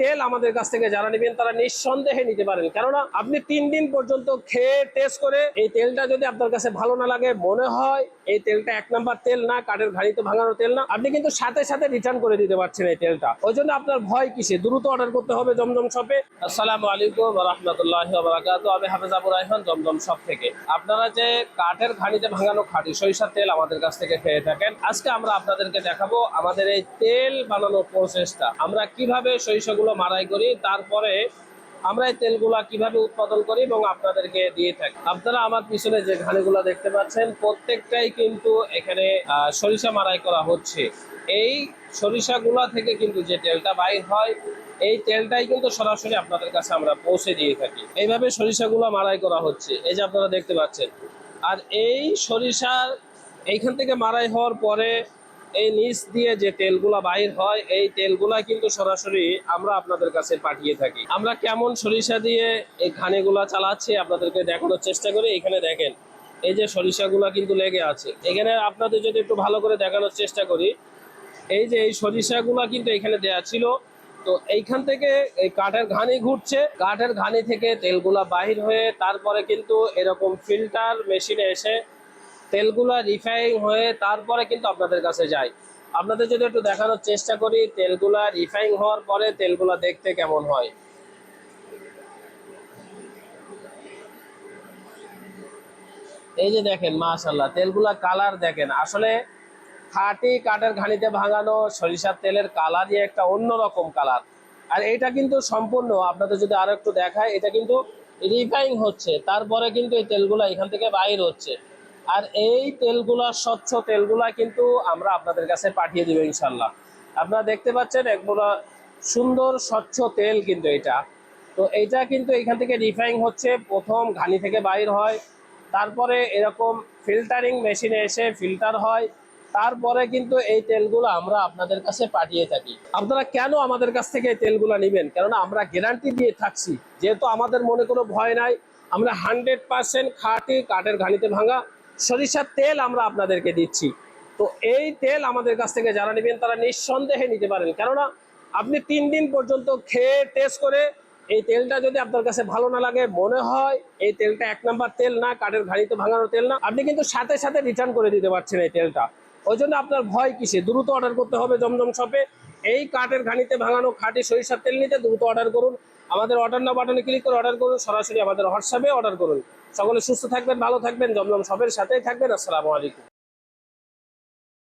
তেল আমাদের কাছ থেকে যারা নেবেন তারা নিঃসন্দেহে নিতে পারেন। কেননা আপনি তিন দিন পর্যন্ত খেয়ে টেস্ট করে এই তেলটা যদি আপনার কাছে ভালো না লাগে, মনে হয় এই তেলটা এক নাম্বার তেল না, কাঠের ঘাড়িতে ভাঙানো তেল না, আপনি কিন্তু সাথে সাথে রিটার্ন করে দিতে পারছেন এই তেলটা। ওই জন্য আপনার ভয় কিসে? দ্রুত অর্ডার করতে হবে জমজম শপে আসসালামু আলাইকুম রহমতুল্লাহ বারাকাত আমি হাফেজ আবুর রাইহান জমজম শপ থেকে। আপনারা যে কাঠের ঘাড়িতে ভাঙানো খাঁটি সরিষার তেল আমাদের কাছ থেকে খেয়ে থাকেন, আজকে আমরা আপনাদেরকে দেখাবো আমাদের এই তেল বানানোর প্রসেসটা আমরা কীভাবে সরিষাগুলো মারাই করি, তারপরে আমরা এই তেলগুলা কীভাবে উৎপাদন করি এবং আপনাদেরকে দিয়ে থাকি। আপনারা আমার পিছনে যে ঘানিগুলো দেখতে পাচ্ছেন, প্রত্যেকটাই কিন্তু এখানে সরিষা মারাই করা হচ্ছে। এই সরিষাগুলা থেকে কিন্তু যে তেলটা বাইর হয়, এই তেলটাই কিন্তু সরাসরি আপনাদের কাছে আমরা পৌঁছে দিয়ে থাকি। এইভাবে সরিষাগুলো মারাই করা হচ্ছে। এই যে আপনারা দেখতে পাচ্ছেন। আর এই সরিষার এইখান থেকে মারাই হওয়ার পরে এই নিচ দিয়ে যে তেলগুলা বাইর হয়, এই তেলগুলা কিন্তু সরাসরি আমরা আপনাদের কাছে পাঠিয়ে থাকি। আমরা কেমন সরিষা দিয়ে এই খানেগুলা চালাচ্ছি আপনাদেরকে দেখানোর চেষ্টা করি। এখানে দেখেন, এই যে সরিষাগুলা কিন্তু লেগে আছে। এখানে আপনাদের যদি একটু ভালো করে দেখানোর চেষ্টা করি, এই যে এই সরিষাগুলা কিন্তু এখানে দেয়া ছিল। তো এইখান থেকে এই কাঠের ঘানি ঘুরছে। কাঠের ঘানি থেকে তেলগুলা বাহির হয়ে তারপরে কিন্তু এরকম ফিল্টার মেশিনে এসে তেলগুলা রিফাইন হয়ে তারপরে কিন্তু আপনাদের কাছে যায়। আপনাদের যদি একটু দেখানোর চেষ্টা করি, তেলগুলা রিফাইন হওয়ার পরে তেলগুলা দেখতে কেমন হয়? এই যে দেখেন মাশাল্লাহ তেলগুলা কালার দেখেন। আসলে খাঁটি কাঠের ঘানিতে ভাঙানো সরিষার তেলের কালারই একটা অন্যরকম কালার আর এটা কিন্তু সম্পূর্ণ, আপনাদের যদি আরও একটু দেখায়, এটা কিন্তু রিফাইন হচ্ছে। তারপরে কিন্তু এই তেলগুলা এখান থেকে বাইর হচ্ছে। আর এই তেলগুলা, স্বচ্ছ তেলগুলা কিন্তু আমরা আপনাদের কাছে পাঠিয়ে দিব ইনশাল্লাহ আপনারা দেখতে পাচ্ছেন একগুলা সুন্দর, স্বচ্ছ তেল কিন্তু এটা। তো এইটা কিন্তু এখান থেকে রিফাইন হচ্ছে, প্রথম ঘানি থেকে বাইর হয়। তারপরে এরকম ফিল্টারিং মেশিনে এসে ফিল্টার হয়। তারপরে কিন্তু এই তেলগুলো আমরা আপনাদের কাছে পাঠিয়ে থাকি। আপনারা কেন আমাদের কাছ থেকে এই তেলগুলো নেবেন? কেননা আমরা গ্যারান্টি দিয়ে থাকছি। যেহেতু আমাদের মনে কোনো ভয় নাই, আমরা হান্ড্রেড পার্সেন্ট খাঁটি কাঠের ঘানিতে ভাঙা। সরিষার তেল আমরা আপনাদেরকে দিচ্ছি। তো এই তেল আমাদের কাছ থেকে যারা নেবেন, তারা নিঃসন্দেহে নিতে পারেন। কেননা আপনি তিন দিন পর্যন্ত খেয়ে টেস্ট করে এই তেলটা যদি আপনার কাছে ভালো না লাগে, মনে হয় এই তেলটা এক নাম্বার তেল না, কাঠের ঘাড়িতে ভাঙানো তেল না, আপনি কিন্তু সাথে সাথে রিটার্ন করে দিতে পারছেন এই তেলটা। ওই জন্য আপনার ভয় কিসে? দ্রুত অর্ডার করতে হবে জমজম শপে এই কাঠের ঘানিতে ভাঙানো খাঁটি সরিষার তেল নিতে দ্রুত অর্ডার করুন। আমাদের অর্ডার না বাটনে ক্লিক করে অর্ডার করুন। সরাসরি আমাদের হোয়াটসঅ্যাপে অর্ডার করুন। সকলে সুস্থ থাকবেন, ভালো থাকবেন, জমজম সবের সাথেই থাকবেন। আসসালামু আলাইকুম।